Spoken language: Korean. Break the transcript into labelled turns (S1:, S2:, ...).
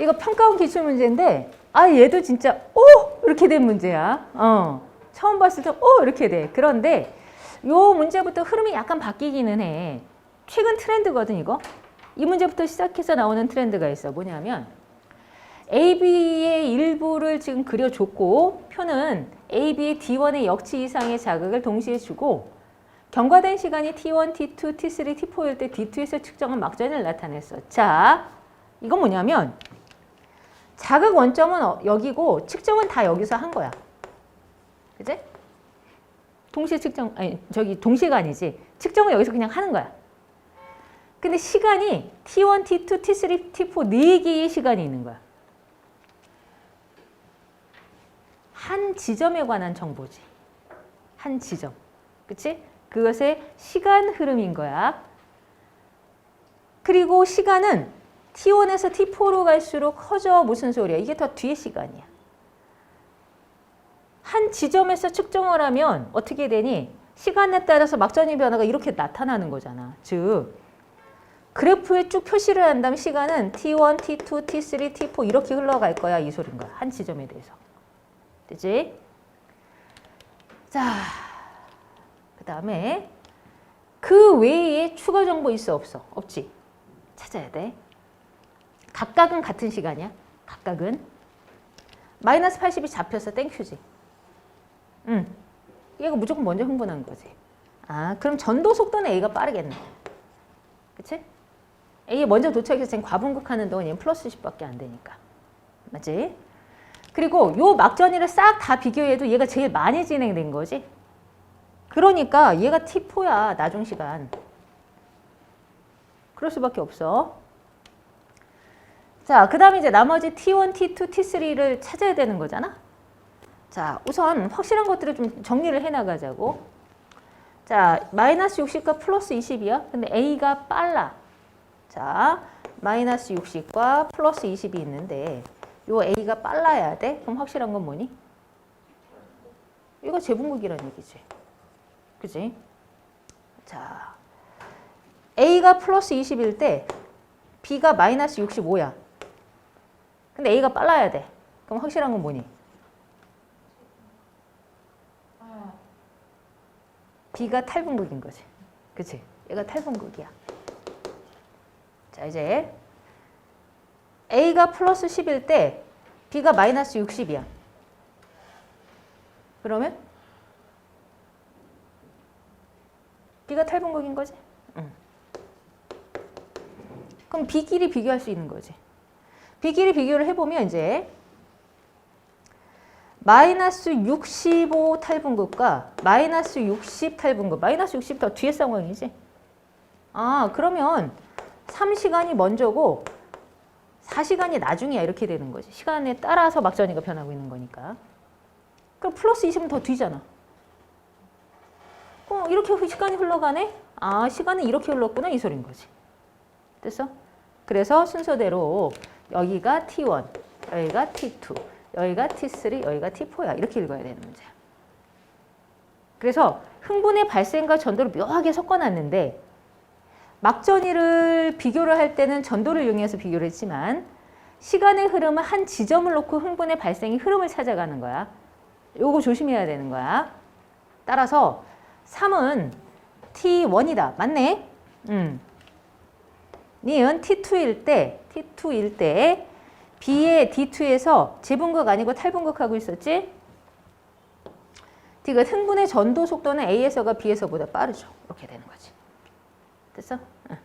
S1: 이거 평가원 기출 문제인데 아 얘도 진짜 오 이렇게 된 문제야. 어 처음 봤을 때 오 이렇게 돼. 그런데 요 문제부터 흐름이 약간 바뀌기는 해. 최근 트렌드거든 이거. 이 문제부터 시작해서 나오는 트렌드가 있어. 뭐냐면 AB의 일부를 지금 그려줬고 표는 AB의 D1의 역치 이상의 자극을 동시에 주고 경과된 시간이 T1, T2, T3, T4일 때 D2에서 측정한 막전을 나타냈어. 자, 이건 뭐냐면 자극 원점은 어- 여기고 측정은 다 여기서 한 거야. 그지? 동시에 측정, 아니, 저기 동시가 아니지. 측정은 여기서 그냥 하는 거야. 근데 시간이 T1, T2, T3, T4 네 개의 시간이 있는 거야. 한 지점에 관한 정보지. 한 지점. 그치? 그것의 시간 흐름인 거야. 그리고 시간은 T1에서 T4로 갈수록 커져 무슨 소리야? 이게 더 뒤의 시간이야. 한 지점에서 측정을 하면 어떻게 되니? 시간에 따라서 막전의 변화가 이렇게 나타나는 거잖아. 즉, 그래프에 쭉 표시를 한다면 시간은 T1, T2, T3, T4 이렇게 흘러갈 거야. 이 소린 거야. 한 지점에 대해서. 되지? 자, 그 다음에 그 외에 추가 정보 있어 없어? 없지? 찾아야 돼. 각각은 같은 시간이야. 각각은. 마이너스 80이 잡혀서 땡큐지. 응. 얘가 무조건 먼저 흥분한 거지. 아, 그럼 전도 속도는 A가 빠르겠네. 그치? A에 먼저 도착해서 지금 과분극하는 동안 얘는 플러스 10밖에 안 되니까. 맞지? 그리고 요 막전이를 싹 다 비교해도 얘가 제일 많이 진행된 거지. 그러니까 얘가 T4야, 나중 시간. 그럴 수밖에 없어. 자, 그 다음에 이제 나머지 T1, T2, T3를 찾아야 되는 거잖아. 자, 우선 확실한 것들을 좀 정리를 해 나가자고. 자, 마이너스 60과 플러스 20이야. 근데 A가 빨라. 자, 마이너스 60과 플러스 20이 있는데 요 A가 빨라야 돼? 그럼 확실한 건 뭐니? 이거 재분극이라는 얘기지. 그지? 자, A가 플러스 20일 때 B가 마이너스 65야. 근데 A가 빨라야 돼. 그럼 확실한 건 뭐니? B가 탈분극인 거지. 그치? 얘가 탈분극이야. 자, 이제 A가 플러스 10일 때 B가 마이너스 60이야. 그러면 B가 탈분극인 거지? 응. 그럼 B끼리 비교할 수 있는 거지. B끼리 비교를 해보면 이제 마이너스 65 탈분극과 마이너스 60 탈분극, 마이너스 60 더 뒤에 상황이지. 아, 그러면 3시간이 먼저고 4시간이 나중이야 이렇게 되는 거지. 시간에 따라서 막전이가 변하고 있는 거니까. 그럼 플러스 20은 더 뒤잖아. 어, 이렇게 시간이 흘러가네? 아, 시간은 이렇게 흘렀구나 이 소린 거지. 됐어? 그래서 순서대로 여기가 T1, 여기가 T2, 여기가 T3, 여기가 T4야. 이렇게 읽어야 되는 문제야. 그래서 흥분의 발생과 전도를 묘하게 섞어놨는데 막전이를 비교를 할 때는 전도를 이용해서 비교를 했지만 시간의 흐름은 한 지점을 놓고 흥분의 발생이 흐름을 찾아가는 거야. 요거 조심해야 되는 거야. 따라서 3은 T1이다. 맞네? 음. 니은 T2일 때, T2일 때 B의 D2에서 재분극 아니고 탈분극하고 있었지? D가 흥분의 전도 속도는 A에서가 B에서보다 빠르죠. 이렇게 되는 거지. 됐어? 응.